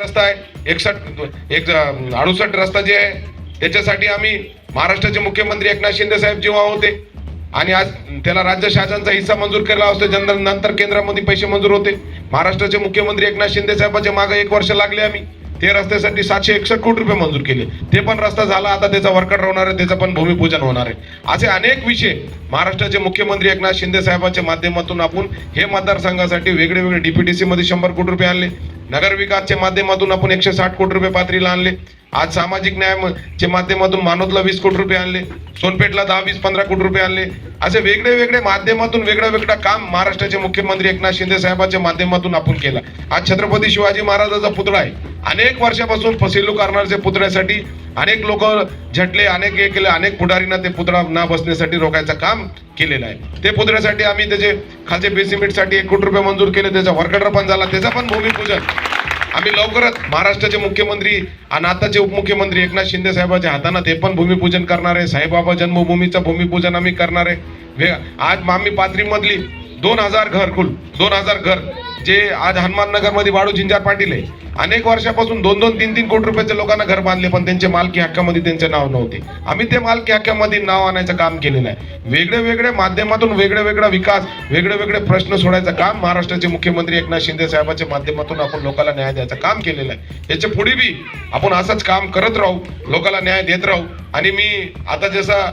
रस्ता आहे. एकसठ एक अडुसष्ट रस्ता जे आहे त्याच्यासाठी आम्ही महाराष्ट्राचे मुख्यमंत्री एकनाथ शिंदे साहेब जेव्हा होते. आणि आज त्याला राज्य शासनाचा हिस्सा मंजूर केला असतो जनरल नंतर केंद्रामध्ये पैसे मंजूर होते. महाराष्ट्राचे मुख्यमंत्री एकनाथ शिंदे साहेबांच्या मागे एक वर्ष लागले आम्ही. ते रस्त्यासाठी सातशे एकसष्ट कोटी रुपये मंजूर केले. ते पण रस्ता झाला आता त्याचा वर्कआउट होणार आहे त्याचं पण भूमिपूजन होणार आहे. असे अनेक विषय महाराष्ट्राचे मुख्यमंत्री एकनाथ शिंदे साहेबांच्या माध्यमातून आपण हे मतदारसंघासाठी वेगळे वेगळे डीपीटीसी मध्ये शंभर कोटी रुपये आणले. नगरविकासच्या माध्यमातून आपण एकशे साठ कोटी रुपये पातळीला आणले. आज सामाजिक न्यायाच्या माध्यमातून मानोदला वीस कोटी रुपये आणले सोनपेठला दहा वीस पंधरा कोटी रुपये आणले. असे वेगळे वेगळे माध्यमातून वेगळं वेगळं काम महाराष्ट्राचे मुख्यमंत्री एकनाथ शिंदे साहेबांच्या माध्यमातून आपण केला. आज छत्रपती शिवाजी महाराजाचा पुतळा आहे. अनेक वर्षापासून फसिलू करणाऱ्या पुतळ्यासाठी अनेक लोक झटले अनेक हे केले अनेक पुढारींना ते पुतळा न बसण्यासाठी रोखायचं काम केलेलं आहे. ते पुतळ्यासाठी आम्ही त्याचे खालचे बेसिमेंटसाठी एक कोटी रुपये मंजूर केले त्याचा वर्कडर पण झाला त्याचा पण भूमिपूजन. आम्ही लवकरच महाराष्ट्राचे मुख्यमंत्री आणि आताचे उपमुख्यमंत्री एकनाथ शिंदे साहेबांच्या हाताने ते पण भूमिपूजन करणार आहे. साईबाबा जन्मभूमीचं भूमिपूजन आम्ही करणार आहे. आज आम्ही पाथरीमधली दोन हजार घरकुल दोन हजार घर जे आज हनुमाननगरमध्ये वाळू जिंजार पाटील आहे अनेक वर्षापासून दोन दोन तीन तीन कोटी रुपयाचे लोकांना घर बांधले पण त्यांचे मालकी हक्कामध्ये त्यांचे नाव नव्हते. आम्ही ते मालकी हक्कामध्ये नाव आणायचं काम केलेलं आहे वेगळे वेगळे माध्यमातून वेगळे वेगळा विकास वेगळे वेगळे प्रश्न सोडायचं काम महाराष्ट्राचे मुख्यमंत्री एकनाथ शिंदे साहेबांच्या माध्यमातून आपण लोकांना न्याय द्यायचं काम केलेलं आहे. याच्यापुढे बी आपण असंच काम करत राहू लोकांना न्याय देत राहू. आणि मी आता जसं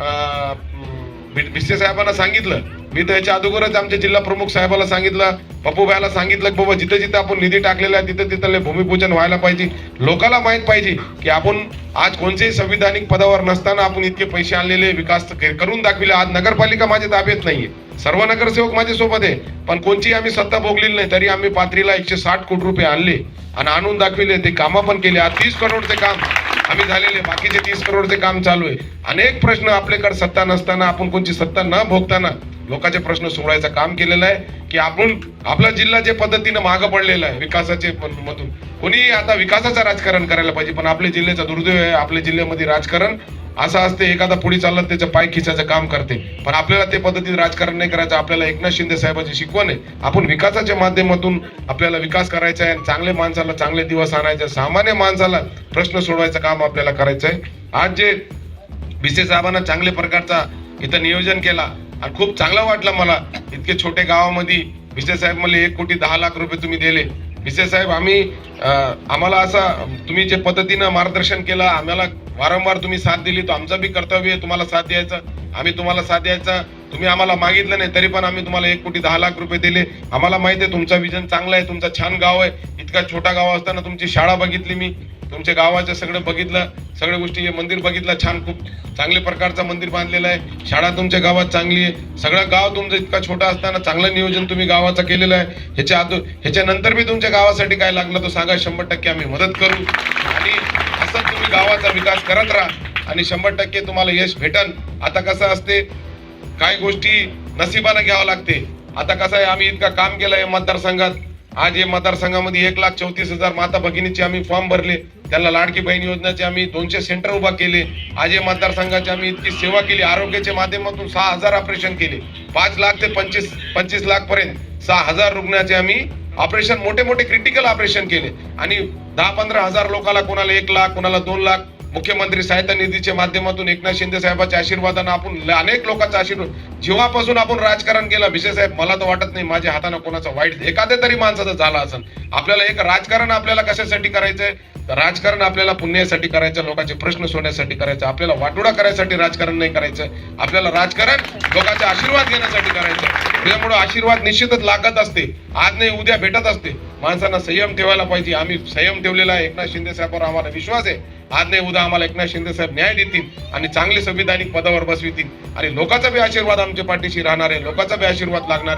अं, भिसे साहेबांना सांगितलं मी तर याच्या अगोदरच आमच्या जिल्हा प्रमुख साहेबाला सांगितलं पप्पू सांगितलं की बाबा जिथे जिथे आपण निधी टाकलेला आहे तिथे तिथले भूमिपूजन व्हायला पाहिजे. लोकांना माहीत पाहिजे की आपण आज कोणत्याही संविधानिक पदावर नसताना आपण इतके पैसे आणलेले विकास करून दाखविले. आज नगरपालिका माझ्या ताब्यात नाहीये. सर्व नगरसेवक माझ्या सोबत आहे. पण कोणची आम्ही सत्ता भोगलेली नाही तरी आम्ही पात्रीला एकशे साठ कोटी रुपये आणले आणि आणून दाखविले. ते कामं पण केले. आज तीस करोडचे काम आम्ही झालेले. बाकीचे तीस करोडचे काम चालू आहे. अनेक प्रश्न आपल्याकडे सत्ता नसताना आपण कोणची सत्ता न भोगताना लोकांचे प्रश्न सोडवायचं काम केलेलं आहे की आपण आपला जिल्हा जे पद्धतीनं मागं पडलेला आहे विकासाचे पण- मधून कोणी आता विकासाचं राजकारण करायला पाहिजे पण आपल्या जिल्ह्याचा दुर्दैव आहे आपल्या जिल्ह्यामध्ये राजकारण असं असते एखादा पुढे चाललं त्याचं पाय खिचायचं काम करते. पण आपल्याला ते पद्धतीत राजकारण नाही करायचं आपल्याला एकनाथ शिंदे साहेबांची शिकवण आहे. आपण विकासाच्या माध्यमातून आपल्याला विकास करायचा आहे आणि चांगले माणसाला चांगले दिवस आणायचे सामान्य माणसाला प्रश्न सोडवायचं काम आपल्याला करायचं आहे. आज जे भिसे साहेबांना चांगल्या प्रकारचा इथं नियोजन केला आणि खूप चांगलं वाटलं मला. इतके छोटे गावामध्ये विजय साहेब मला एक कोटी दहा लाख रुपये तुम्ही दिले. विजय साहेब आम्ही आम्हाला असं तुम्ही जे पद्धतीनं मार्गदर्शन केलं आम्हाला वारंवार तुम्ही साथ दिली तो आमचं बी कर्तव्य आहे तुम्हाला साथ द्यायचं. आम्ही तुम्हाला साथ द्यायचा. तुम्ही आम्हाला मागितलं नाही तरी पण आम्ही तुम्हाला एक कोटी दहा लाख रुपये दिले. आम्हाला माहिती आहे तुमचा विजन चांगला आहे तुमचा छान गाव आहे. इतका छोटा गाव असताना तुमची शाळा बघितली मी. तुमच्या गावाचं सगळं बघितलं. सगळ्या गोष्टी हे मंदिर बघितलं छान खूप चांगल्या प्रकारचं मंदिर बांधलेलं आहे. शाळा तुमच्या गावात चांगली आहे. सगळं गाव तुमचं इतका छोटा असताना चांगलं नियोजन तुम्ही गावाचं केलेलं आहे. ह्याच्या आत ह्याच्यानंतर बी तुमच्या गावासाठी काय लागलं तो सांगा. शंभर टक्के आम्ही मदत करू. आणि असंच तुम्ही गावाचा विकास करत राहा. आणि शंभर टक्के तुम्हाला यश भेटन. आता कसं असते काही गोष्टी नशिबानं घ्यावं लागते. आता कसं आहे आम्ही इतका काम केलं आहे मतदारसंघात. आज या मतदारसंघामध्ये एक लाख चौतीस हजार माता भगिनीचे आम्ही फॉर्म भरले. त्यांना लाडकी बहीण योजनेचे आम्ही दोनशे सेंटर उभा केले. आज या मतदारसंघाची आम्ही इतकी सेवा केली. आरोग्याच्या माध्यमातून सहा हजार ऑपरेशन केले. पाच लाख ते पंचवीस पंचवीस लाख पर्यंत सहा हजार रुग्णाचे आम्ही ऑपरेशन मोठे मोठे क्रिटिकल ऑपरेशन केले. आणि दहा पंधरा हजार लोकाला कोणाला एक लाख कोणाला दोन लाख मुख्यमंत्री सहायता निधीच्या माध्यमातून एकनाथ शिंदे साहेबांच्या आशीर्वादानं आपण अनेक लोकांचा आशीर्वाद जेव्हापासून आपण राजकारण केलं. विजय साहेब मला तर वाटत नाही माझ्या हातानं कोणाचा वाईट एखाद्या तरी माणसाचा झाला असेल. आपल्याला एक राजकारण आपल्याला कशासाठी करायचंय? राजकारण आपल्याला पुण्यासाठी करायचं लोकांचे प्रश्न सोडण्यासाठी करायचं आपल्याला वाटोडा करायसाठी राजकारण नाही करायचं आपल्याला राजकारण लोकांचे आशीर्वाद घेण्यासाठी करायचं. त्याच्यामुळे आशीर्वाद निश्चितच लागत असते. आज नाही उद्या भेटत असते. माणसांना संयम ठेवायला पाहिजे. आम्ही संयम ठेवलेला आहे. एकनाथ शिंदे साहेबांवर आम्हाला विश्वास आहे. आज नाही उद्या आम्हाला एकनाथ शिंदे साहेब न्याय देतील आणि चांगले संविधानिक पदावर बसवितील. आणि लोकांचा बी आशीर्वाद आमच्या पाठीशी राहणार आहे. लोकांचा बी आशीर्वाद लागणार